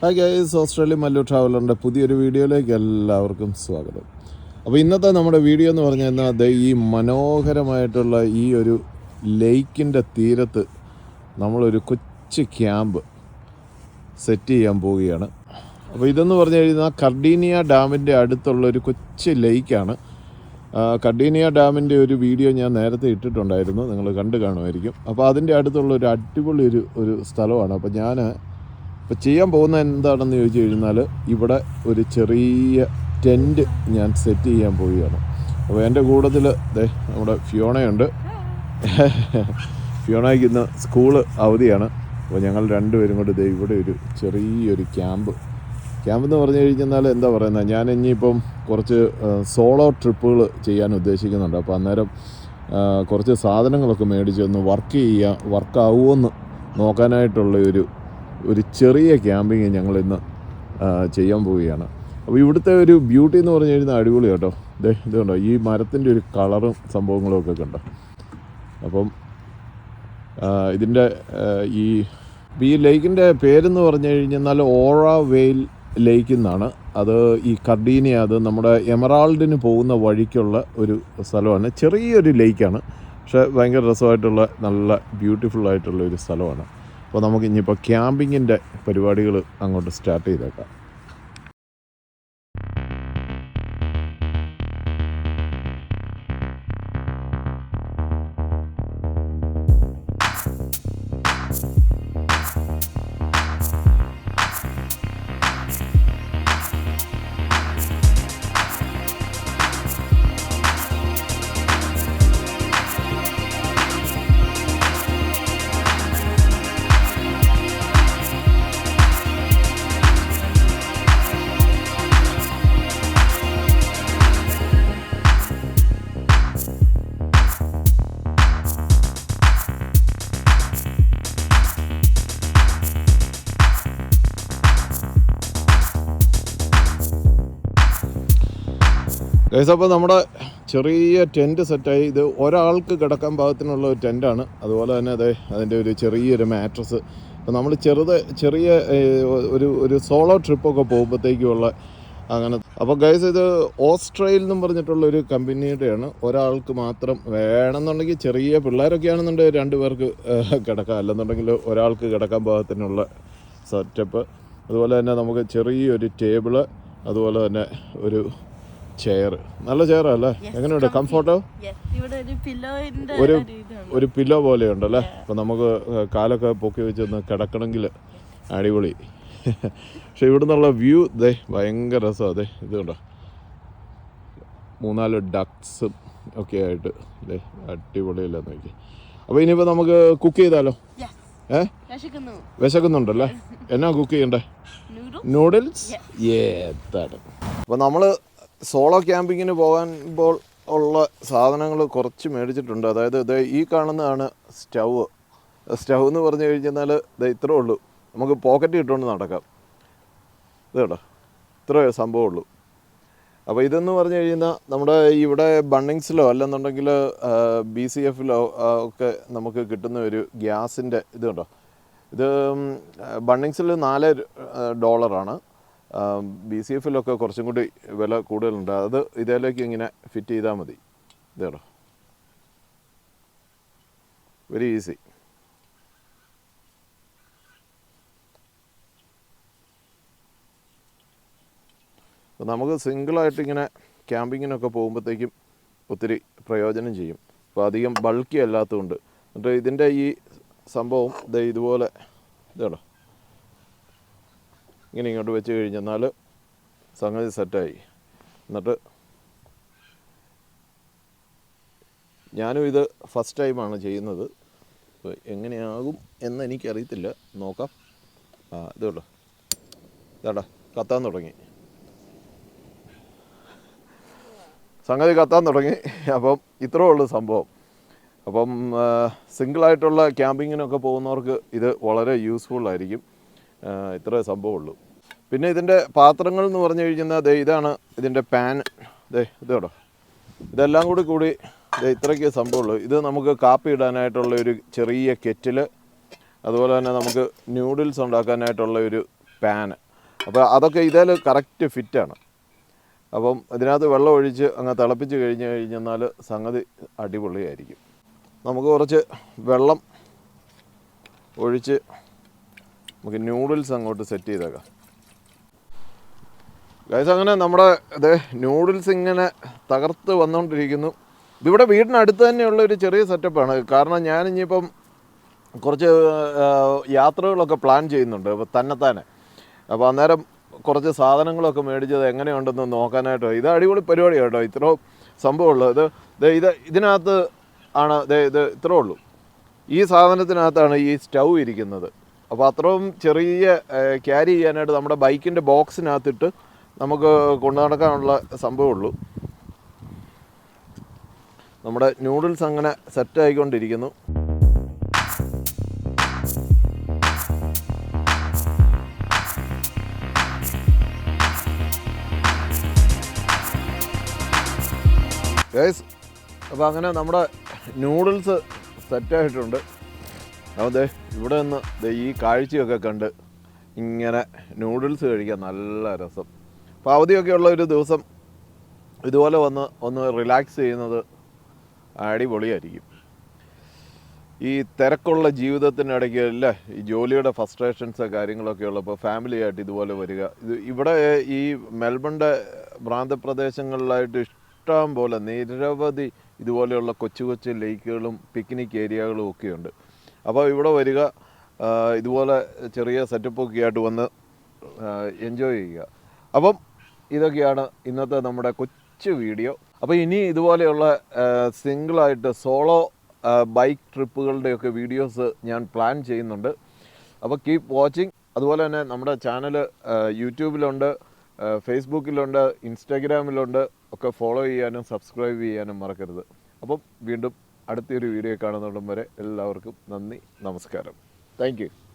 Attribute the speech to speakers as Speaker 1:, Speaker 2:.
Speaker 1: Hi guys Australia Mallu ട്രാവലറിന്റെ പുതിയൊരു വീഡിയോയിലേക്ക് എല്ലാവർക്കും സ്വാഗതം. അപ്പോൾ ഇന്നത്തെ നമ്മുടെ വീഡിയോ എന്ന് പറഞ്ഞു കഴിഞ്ഞാൽ അത് ഈ മനോഹരമായിട്ടുള്ള ഈ ഒരു ലേക്കിന്റെ തീരത്ത് നമ്മളൊരു കൊച്ചു ക്യാമ്പ് സെറ്റ് ചെയ്യാൻ പോവുകയാണ്. അപ്പോൾ ഇതെന്ന് പറഞ്ഞു കഴിഞ്ഞാൽ കർഡീനിയ ഡാമിന്റെ അടുത്തുള്ള ഒരു കൊച്ചു ലേക്കാണ്. കഡീനിയ ഡാമിന്റെ ഒരു വീഡിയോ ഞാൻ നേരത്തെ ഇട്ടിട്ടുണ്ടായിരുന്നു നിങ്ങൾ കണ്ടു കാണുമായിരിക്കും. അപ്പോൾ അതിന്റെ അടുത്തുള്ള ഒരു അടിപൊളി ഒരു ഒരു സ്ഥലമാണ്. അപ്പോൾ ഞാൻ ഇപ്പോൾ ചെയ്യാൻ പോകുന്ന എന്താണെന്ന് ചോദിച്ചു കഴിഞ്ഞാൽ ഇവിടെ ഒരു ചെറിയ ടെന്റ് ഞാൻ സെറ്റ് ചെയ്യാൻ പോവുകയാണ്. അപ്പോൾ എന്റെ കൂട്ടത്തിൽ ദേ നമ്മുടെ ഫിയോണയുണ്ട്. ഫിയോണയ്ക്ക് ഇന്ന് സ്കൂൾ അവധിയാണ്. അപ്പോൾ ഞങ്ങൾ രണ്ടുപേരും കൂടി ദേ ഇവിടെ ഒരു ചെറിയൊരു ക്യാമ്പ്. ക്യാമ്പ് എന്ന് പറഞ്ഞു കഴിഞ്ഞാൽ എന്താ പറയുന്നത് ഞാൻ ഇനിയിപ്പം കുറച്ച് സോളോ ട്രിപ്പുകൾ ചെയ്യാൻ ഉദ്ദേശിക്കുന്നുണ്ട്. അപ്പോൾ അന്നേരം കുറച്ച് സാധനങ്ങളൊക്കെ മേടിച്ച് ഒന്ന് വർക്ക് ചെയ്യുക വർക്കാവുമെന്ന് നോക്കാനായിട്ടുള്ള ഒരു ഒരു ചെറിയ ക്യാമ്പിങ് ഞങ്ങൾ ഇന്ന് ചെയ്യാൻ പോവുകയാണ്. അപ്പോൾ ഇവിടുത്തെ ഒരു ബ്യൂട്ടി എന്ന് പറഞ്ഞു കഴിഞ്ഞാൽ അടിപൊളി കേട്ടോ. ഇത് ഈ മരത്തിന്റെ ഒരു കളറും സംഭവങ്ങളും ഒക്കെ കണ്ടോ? അപ്പം ഇതിന്റെ ഈ ഈ ലേക്കിന്റെ പേരെന്ന് പറഞ്ഞു കഴിഞ്ഞാൽ നല്ല ഓറ വെയിൽ ലേക്ക് എന്നാണ്. അത് ഈ കർഡീനി അത് നമ്മുടെ എമറാൾഡിന് പോകുന്ന വഴിക്കുള്ള ഒരു സ്ഥലമാണ്. ചെറിയൊരു ലേക്കാണ്. പക്ഷേ ഭയങ്കര രസമായിട്ടുള്ള നല്ല ബ്യൂട്ടിഫുൾ ആയിട്ടുള്ള ഒരു സ്ഥലമാണ്. അപ്പോൾ നമുക്ക് ഇനിയിപ്പോൾ ക്യാമ്പിങ്ങിന്റെ പരിപാടികൾ അങ്ങോട്ട് സ്റ്റാർട്ട് ചെയ്തേക്കാം. ഗൈസ് അപ്പോൾ നമ്മുടെ ചെറിയ ടെന്റ് സെറ്റായി ഇത് ഒരാൾക്ക് കിടക്കാൻ പാകത്തിനുള്ള ഒരു ടെന്റാണ് അതുപോലെ തന്നെ അതെ അതിന്റെ ഒരു ചെറിയൊരു മാട്രസ് അപ്പോൾ നമ്മൾ ചെറുത് ചെറിയ ഒരു ഒരു സോളോ ട്രിപ്പൊക്കെ പോകുമ്പോഴത്തേക്കുള്ള അങ്ങനെ. അപ്പോൾ ഗൈസ് ഇത് ഓസ്ട്രേയിൽ എന്നും പറഞ്ഞിട്ടുള്ള ഒരു കമ്പനിയുടെയാണ്. ഒരാൾക്ക് മാത്രം വേണമെന്നുണ്ടെങ്കിൽ ചെറിയ പിള്ളേരൊക്കെ ആണെന്നുണ്ടെങ്കിൽ രണ്ട് പേർക്ക് കിടക്കാം. അല്ലെന്നുണ്ടെങ്കിൽ ഒരാൾക്ക് കിടക്കാൻ പാകത്തിനുള്ള സെറ്റപ്പ് അതുപോലെ തന്നെ നമുക്ക് ചെറിയൊരു ടേബിൾ അതുപോലെ തന്നെ ഒരു ചെയർ നല്ല ചെയർ അല്ലേ എങ്ങനെയുണ്ട്? കംഫോർട്ടോ
Speaker 2: ഒരു
Speaker 1: ഒരു പില്ലോ പോലെ അല്ലേ അപ്പം നമുക്ക് കാലൊക്കെ പൊക്കി വെച്ചൊന്ന് കിടക്കണമെങ്കിൽ അടിപൊളി. പക്ഷെ ഇവിടെ നിന്നുള്ള വ്യൂ ദേ ഭയങ്കര രസമാണ് അതെ ഇത് കണ്ടോ? മൂന്നാൽ ഡക്സും ഒക്കെ ആയിട്ട് ദേ അടിപൊളിയല്ല നോക്കി. അപ്പോൾ ഇനിയിപ്പോൾ നമുക്ക് കുക്ക് ചെയ്താലോ. ഏ?
Speaker 2: വിശക്കുന്നു.
Speaker 1: വിശക്കുന്നുണ്ടല്ലേ? എന്നാ കുക്ക് ചെയ്യണ്ടേ?
Speaker 2: നൂഡു
Speaker 1: നൂഡിൽസ് ഏതാണ് അപ്പോൾ നമ്മൾ സോളോ ക്യാമ്പിങ്ങിന് പോകാൻമ്പോൾ ഉള്ള സാധനങ്ങൾ കുറച്ച് മേടിച്ചിട്ടുണ്ട്. അതായത് ഇത് ഈ കാണുന്നതാണ് സ്റ്റവ് സ്റ്റവ് എന്ന് പറഞ്ഞു കഴിഞ്ഞാൽ ഇത് ഇത്രേ ഉള്ളൂ. നമുക്ക് പോക്കറ്റ് ഇട്ടുകൊണ്ട് നടക്കാം. ഇത് കേട്ടോ ഇത്രേ സംഭവമുള്ളൂ. അപ്പോൾ ഇതെന്ന് പറഞ്ഞു കഴിഞ്ഞാൽ നമ്മുടെ ഇവിടെ ബണ്ണിങ്സിലോ അല്ലെന്നുണ്ടെങ്കിൽ ബി സി എഫിലോ ഒക്കെ നമുക്ക് കിട്ടുന്ന ഒരു ഗ്യാസിന്റെ ഇതുണ്ടോ ഇത് ബണ്ണിങ്സിൽ നാല് ഡോളറാണ്. ബി സി എഫിലൊക്കെ കുറച്ചും കൂടി വില കൂടുതലുണ്ട്. അത് ഇതിലേക്ക് ഇങ്ങനെ ഫിറ്റ് ചെയ്താൽ മതി. ഇതേടോ. വെരി ഈസി അപ്പോൾ നമുക്ക് സിംഗിളായിട്ട് ഇങ്ങനെ ക്യാമ്പിങ്ങിനൊക്കെ പോകുമ്പോഴത്തേക്കും ഒത്തിരി പ്രയോജനം ചെയ്യും. അപ്പോൾ അധികം ബൾക്കി അല്ലാത്തതുകൊണ്ട്. എന്നിട്ട് ഇതിന്റെ ഈ സംഭവം ഇതുപോലെ ഇതാണോ ഇങ്ങനെ ഇങ്ങോട്ട് വെച്ച് കഴിഞ്ഞെന്നാൽ സംഗതി സെറ്റായി. എന്നിട്ട് ഞാനും ഇത് ഫസ്റ്റ് ടൈമാണ് ചെയ്യുന്നത്. അപ്പോൾ എങ്ങനെയാകും എന്ന് എനിക്കറിയത്തില്ല. നോക്കാം. ആ ഇതുള്ളൂ ഇതാടാ കത്താൻ തുടങ്ങി. സംഗതി കത്താൻ തുടങ്ങി. അപ്പം ഇത്രേ ഉള്ളൂ സംഭവം. അപ്പം സിംഗിളായിട്ടുള്ള ക്യാമ്പിങ്ങിനൊക്കെ പോകുന്നവർക്ക് ഇത് വളരെ യൂസ്ഫുൾ ആയിരിക്കും. ഇത്രേ സംഭവമുള്ളൂ പിന്നെ ഇതിന്റെ പാത്രങ്ങൾ എന്ന് പറഞ്ഞു കഴിഞ്ഞാൽ ദേ ഇതാണ് ഇതിന്റെ പാൻ ദേ ഇത് ഇതെല്ലാം കൂടി കൂടി ദേ ഇത്രയ്ക്ക് സംഭവമുള്ളൂ. ഇത് നമുക്ക് കാപ്പി ഇടാനായിട്ടുള്ള ഒരു ചെറിയ കെറ്റിൽ അതുപോലെ തന്നെ നമുക്ക് ന്യൂഡിൽസ് ഉണ്ടാക്കാനായിട്ടുള്ള ഒരു പാൻ അപ്പോൾ അതൊക്കെ ഇതിൽ കറക്റ്റ് ഫിറ്റാണ് അപ്പം ഇതിനകത്ത് വെള്ളം ഒഴിച്ച് അങ്ങ് തിളപ്പിച്ച് കഴിഞ്ഞ് കഴിഞ്ഞെന്നാൽ സംഗതി അടിപൊളിയായിരിക്കും. നമുക്ക് കുറച്ച് വെള്ളം ഒഴിച്ച് നമുക്ക് ന്യൂഡിൽസ് അങ്ങോട്ട് സെറ്റ് ചെയ്തേക്കാം. ഗൈസ് അങ്ങനെ നമ്മുടെ ഇത് നൂഡിൽസ് ഇങ്ങനെ തകർത്ത് വന്നുകൊണ്ടിരിക്കുന്നു ഇതിവിടെ വീടിനടുത്ത് തന്നെയുള്ള ഒരു ചെറിയ സെറ്റപ്പാണ് കാരണം ഞാൻ ഇനിയിപ്പം കുറച്ച് യാത്രകളൊക്കെ പ്ലാൻ ചെയ്യുന്നുണ്ട്. തന്നെത്താനെ. അപ്പോൾ അന്നേരം കുറച്ച് സാധനങ്ങളൊക്കെ മേടിച്ചത് എങ്ങനെയുണ്ടെന്ന് നോക്കാനായിട്ട്. ഇത് അടിപൊളി പരിപാടി കേട്ടോ. ഇത്ര സംഭവമുള്ളൂ. ഇത് ഇത് ഇതിനകത്ത് ആണ് ഇത് ഇത്രേ ഉള്ളൂ. ഈ സാധനത്തിനകത്താണ് ഈ സ്റ്റൗ ഇരിക്കുന്നത്. അപ്പോൾ അത്രയും ചെറിയ ക്യാരി ചെയ്യാനായിട്ട് നമ്മുടെ ബൈക്കിന്റെ ബോക്സിനകത്തിട്ട് നമുക്ക് കൊണ്ടു നടക്കാനുള്ള സംഭവമുള്ളൂ നമ്മുടെ ന്യൂഡിൽസ് അങ്ങനെ സെറ്റ് ആയിക്കൊണ്ടിരിക്കുന്നു. ഗൈസ് അപ്പോൾ അങ്ങനെ നമ്മുടെ നൂഡിൽസ് സെറ്റായിട്ടുണ്ട് അതെ ഇവിടെ നിന്ന് ഈ കാഴ്ചയൊക്കെ കണ്ട് ഇങ്ങനെ നൂഡിൽസ് കഴിക്കാൻ നല്ല രസം. അപ്പോൾ അവധിയൊക്കെ ഉള്ള ഒരു ദിവസം ഇതുപോലെ വന്ന് ഒന്ന് റിലാക്സ് ചെയ്യുന്നത് അടിപൊളിയായിരിക്കും. ഈ തിരക്കുള്ള ജീവിതത്തിനിടയ്ക്ക് അല്ലേ ഈ ജോലിയുടെ ഫസ്ട്രേഷൻസ് കാര്യങ്ങളൊക്കെ ഉള്ളപ്പോൾ ഫാമിലിയായിട്ട് ഇതുപോലെ വരിക. ഇത് ഇവിടെ ഈ മെൽബണിന്റെ പ്രാന്തപ്രദേശങ്ങളിലായിട്ട് ഇഷ്ടം പോലെ നിരവധി ഇതുപോലെയുള്ള കൊച്ചു കൊച്ചു ലേക്കുകളും പിക്നിക് ഏരിയകളും ഒക്കെയുണ്ട് അപ്പോൾ ഇവിടെ വരിക ഇതുപോലെ ചെറിയ സെറ്റപ്പൊക്കെ ആയിട്ട് വന്ന് എൻജോയ് ചെയ്യുക. അപ്പം ഇതൊക്കെയാണ് ഇന്നത്തെ നമ്മുടെ കൊച്ചു വീഡിയോ. അപ്പോൾ ഇനി ഇതുപോലെയുള്ള സിംഗിളായിട്ട് സോളോ ബൈക്ക് ട്രിപ്പുകളുടെയൊക്കെ വീഡിയോസ് ഞാൻ പ്ലാൻ ചെയ്യുന്നുണ്ട്. അപ്പോൾ കീപ് വാച്ചിങ്. അതുപോലെ തന്നെ നമ്മുടെ ചാനൽ യൂട്യൂബിലുണ്ട് ഫേസ്ബുക്കിലുണ്ട് ഇൻസ്റ്റാഗ്രാമിലുണ്ട്. ഒക്കെ ഫോളോ ചെയ്യാനും സബ്സ്ക്രൈബ് ചെയ്യാനും മറക്കരുത്. അപ്പം വീണ്ടും അടുത്തൊരു വീഡിയോ കാണുന്നിടം വരെ എല്ലാവർക്കും നന്ദി നമസ്കാരം. താങ്ക്